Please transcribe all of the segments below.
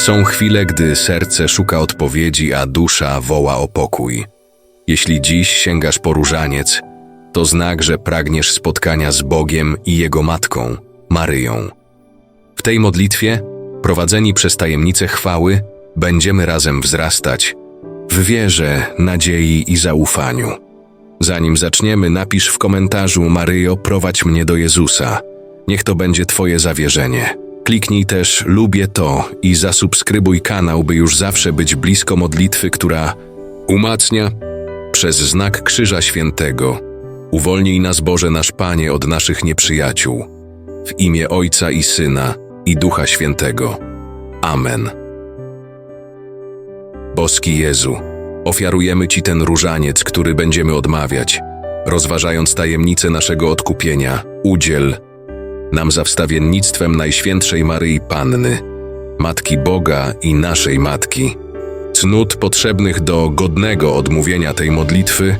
Są chwile, gdy serce szuka odpowiedzi, a dusza woła o pokój. Jeśli dziś sięgasz po różaniec, to znak, że pragniesz spotkania z Bogiem i Jego Matką, Maryją. W tej modlitwie, prowadzeni przez tajemnicę chwały, będziemy razem wzrastać w wierze, nadziei i zaufaniu. Zanim zaczniemy, napisz w komentarzu Maryjo, prowadź mnie do Jezusa. Niech to będzie Twoje zawierzenie. Kliknij też lubię to i zasubskrybuj kanał, by już zawsze być blisko modlitwy, która umacnia przez znak Krzyża Świętego. Uwolnij nas Boże nasz Panie od naszych nieprzyjaciół. W imię Ojca i Syna i Ducha Świętego. Amen. Boski Jezu, ofiarujemy Ci ten różaniec, który będziemy odmawiać, rozważając tajemnicę naszego odkupienia. Udziel nam za wstawiennictwem Najświętszej Maryi Panny, Matki Boga i naszej Matki, cnót potrzebnych do godnego odmówienia tej modlitwy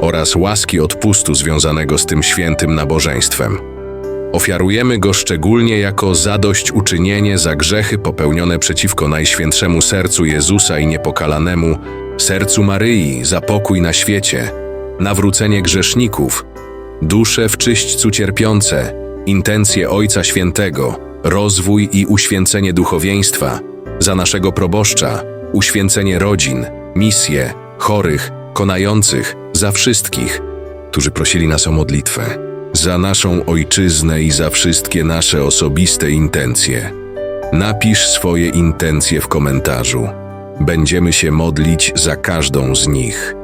oraz łaski odpustu związanego z tym świętym nabożeństwem. Ofiarujemy go szczególnie jako zadośćuczynienie za grzechy popełnione przeciwko Najświętszemu Sercu Jezusa i niepokalanemu Sercu Maryi za pokój na świecie, nawrócenie grzeszników, dusze w czyśćcu cierpiące, intencje Ojca Świętego, rozwój i uświęcenie duchowieństwa, za naszego proboszcza, uświęcenie rodzin, misje, chorych, konających, za wszystkich, którzy prosili nas o modlitwę, za naszą ojczyznę i za wszystkie nasze osobiste intencje. Napisz swoje intencje w komentarzu. Będziemy się modlić za każdą z nich.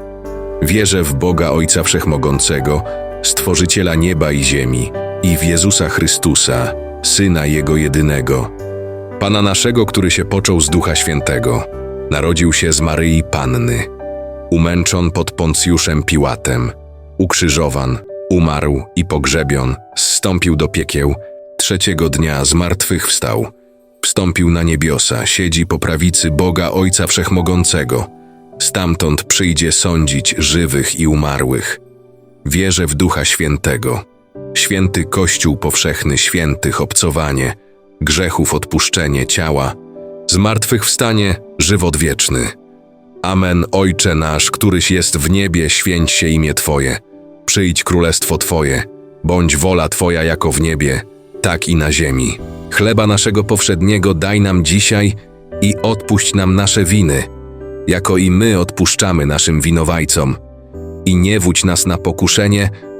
Wierzę w Boga Ojca Wszechmogącego, Stworzyciela nieba i ziemi, i w Jezusa Chrystusa, Syna Jego jedynego, Pana naszego, który się począł z Ducha Świętego, narodził się z Maryi Panny, umęczon pod Poncjuszem Piłatem, ukrzyżowan, umarł i pogrzebion, zstąpił do piekieł, trzeciego dnia zmartwychwstał, wstąpił na niebiosa, siedzi po prawicy Boga Ojca Wszechmogącego, stamtąd przyjdzie sądzić żywych i umarłych. Wierzę w Ducha Świętego, święty Kościół powszechny, świętych obcowanie, grzechów odpuszczenie ciała, zmartwychwstanie, żywot wieczny. Amen, Ojcze nasz, któryś jest w niebie, święć się imię Twoje. Przyjdź królestwo Twoje, bądź wola Twoja jako w niebie, tak i na ziemi. Chleba naszego powszedniego daj nam dzisiaj i odpuść nam nasze winy, jako i my odpuszczamy naszym winowajcom. I nie wódź nas na pokuszenie,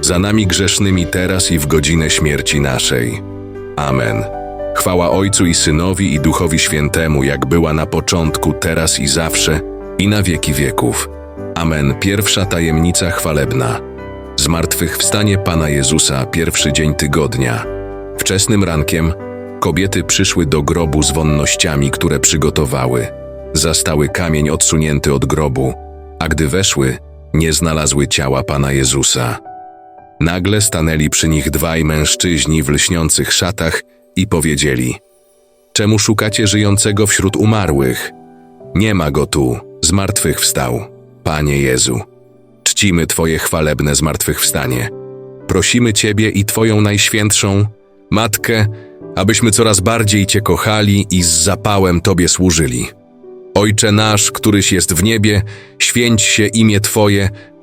za nami grzesznymi teraz i w godzinę śmierci naszej. Amen. Chwała Ojcu i Synowi i Duchowi Świętemu, jak była na początku, teraz i zawsze, i na wieki wieków. Amen. Pierwsza tajemnica chwalebna. Zmartwychwstanie Pana Jezusa, pierwszy dzień tygodnia. Wczesnym rankiem kobiety przyszły do grobu z wonnościami, które przygotowały. Zastały kamień odsunięty od grobu, a gdy weszły, nie znalazły ciała Pana Jezusa. Nagle stanęli przy nich dwaj mężczyźni w lśniących szatach i powiedzieli: Czemu szukacie żyjącego wśród umarłych? Nie ma go tu, zmartwychwstał. Panie Jezu, czcimy Twoje chwalebne zmartwychwstanie. Prosimy Ciebie i Twoją najświętszą Matkę, abyśmy coraz bardziej Cię kochali i z zapałem Tobie służyli. Ojcze nasz, któryś jest w niebie, święć się imię Twoje,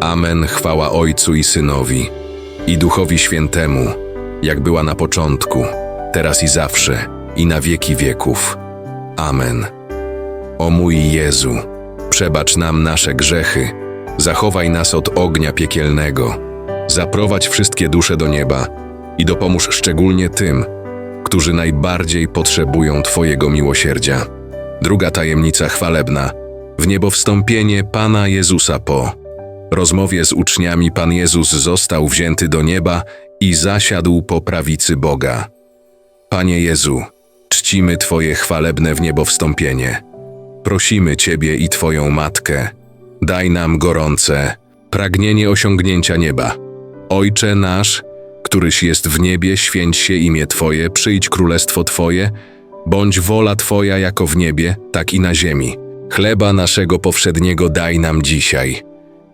Amen. Chwała Ojcu i Synowi i Duchowi Świętemu, jak była na początku, teraz i zawsze, i na wieki wieków. Amen. O mój Jezu, przebacz nam nasze grzechy, zachowaj nas od ognia piekielnego, zaprowadź wszystkie dusze do nieba i dopomóż szczególnie tym, którzy najbardziej potrzebują Twojego miłosierdzia. Druga tajemnica chwalebna. W niebo wstąpienie Pana Jezusa po rozmowie z uczniami Pan Jezus został wzięty do nieba i zasiadł po prawicy Boga. Panie Jezu, czcimy Twoje chwalebne w niebo wstąpienie. Prosimy Ciebie i Twoją Matkę, daj nam gorące pragnienie osiągnięcia nieba. Ojcze nasz, któryś jest w niebie, święć się imię Twoje, przyjdź królestwo Twoje, bądź wola Twoja jako w niebie, tak i na ziemi. Chleba naszego powszedniego daj nam dzisiaj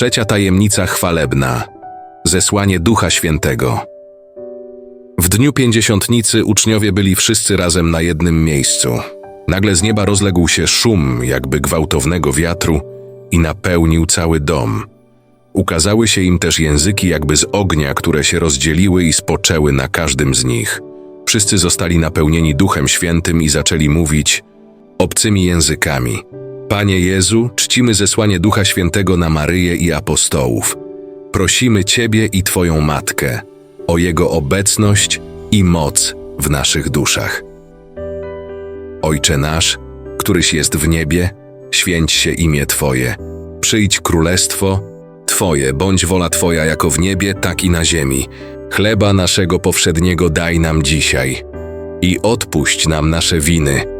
Trzecia tajemnica chwalebna zesłanie Ducha Świętego. W dniu pięćdziesiątnicy uczniowie byli wszyscy razem na jednym miejscu. Nagle z nieba rozległ się szum, jakby gwałtownego wiatru, i napełnił cały dom. Ukazały się im też języki jakby z ognia, które się rozdzieliły i spoczęły na każdym z nich. Wszyscy zostali napełnieni Duchem Świętym i zaczęli mówić obcymi językami. Panie Jezu, czcimy zesłanie Ducha Świętego na Maryję i apostołów. Prosimy Ciebie i Twoją Matkę o Jego obecność i moc w naszych duszach. Ojcze nasz, któryś jest w niebie, święć się imię Twoje. Przyjdź królestwo Twoje, bądź wola Twoja jako w niebie, tak i na ziemi. Chleba naszego powszedniego daj nam dzisiaj. I odpuść nam nasze winy,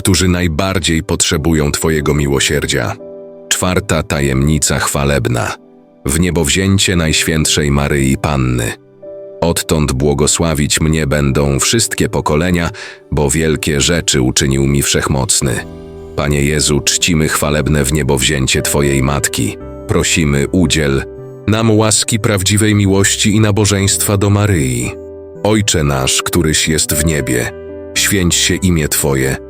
którzy najbardziej potrzebują Twojego miłosierdzia. Czwarta tajemnica chwalebna. W niebowzięcie Najświętszej Maryi Panny. Odtąd błogosławić mnie będą wszystkie pokolenia, bo wielkie rzeczy uczynił mi Wszechmocny. Panie Jezu, czcimy chwalebne w niebowzięcie Twojej Matki. Prosimy, udziel nam łaski prawdziwej miłości i nabożeństwa do Maryi. Ojcze nasz, któryś jest w niebie, święć się imię Twoje,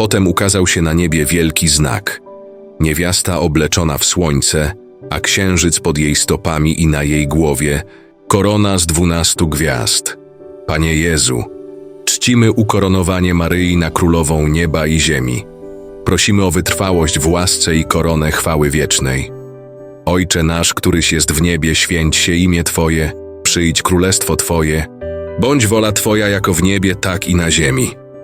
Potem ukazał się na niebie wielki znak. Niewiasta obleczona w słońce, a księżyc pod jej stopami i na jej głowie, korona z dwunastu gwiazd. Panie Jezu, czcimy ukoronowanie Maryi na królową nieba i ziemi. Prosimy o wytrwałość w łasce i koronę chwały wiecznej. Ojcze nasz, któryś jest w niebie, święć się imię Twoje, przyjdź królestwo Twoje, bądź wola Twoja jako w niebie, tak i na ziemi.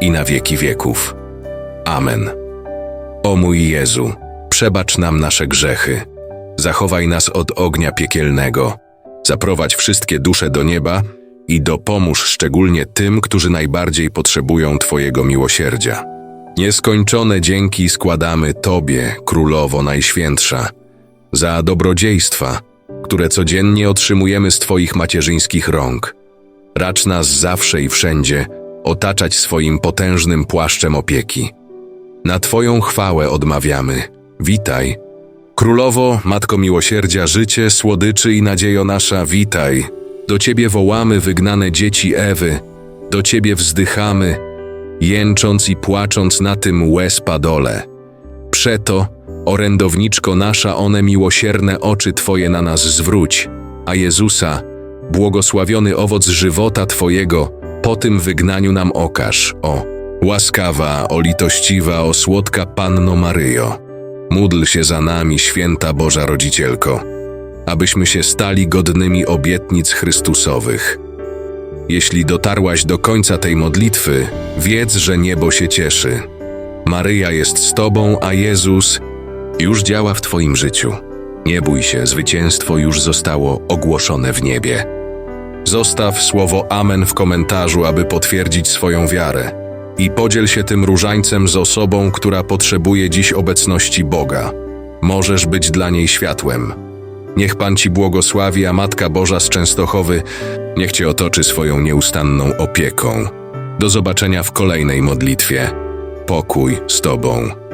i na wieki wieków. Amen. O mój Jezu, przebacz nam nasze grzechy, zachowaj nas od ognia piekielnego, zaprowadź wszystkie dusze do nieba i dopomóż szczególnie tym, którzy najbardziej potrzebują Twojego miłosierdzia. Nieskończone dzięki składamy Tobie, Królowo Najświętsza, za dobrodziejstwa, które codziennie otrzymujemy z Twoich macierzyńskich rąk. Racz nas zawsze i wszędzie otaczać swoim potężnym płaszczem opieki. Na Twoją chwałę odmawiamy. Witaj. Królowo, Matko Miłosierdzia, życie, słodyczy i nadziejo nasza, witaj. Do Ciebie wołamy wygnane dzieci Ewy, do Ciebie wzdychamy, jęcząc i płacząc na tym łez padole. Przeto, orędowniczko nasza, one miłosierne oczy Twoje na nas zwróć, a Jezusa, błogosławiony owoc żywota Twojego, po tym wygnaniu nam okaż, o łaskawa, o litościwa, o słodka Panno Maryjo. Módl się za nami, święta Boża Rodzicielko, abyśmy się stali godnymi obietnic Chrystusowych. Jeśli dotarłaś do końca tej modlitwy, wiedz, że niebo się cieszy. Maryja jest z Tobą, a Jezus już działa w Twoim życiu. Nie bój się, zwycięstwo już zostało ogłoszone w niebie. Zostaw słowo Amen w komentarzu, aby potwierdzić swoją wiarę. I podziel się tym różańcem z osobą, która potrzebuje dziś obecności Boga. Możesz być dla niej światłem. Niech Pan Ci błogosławi, a Matka Boża z Częstochowy niech Cię otoczy swoją nieustanną opieką. Do zobaczenia w kolejnej modlitwie. Pokój z Tobą.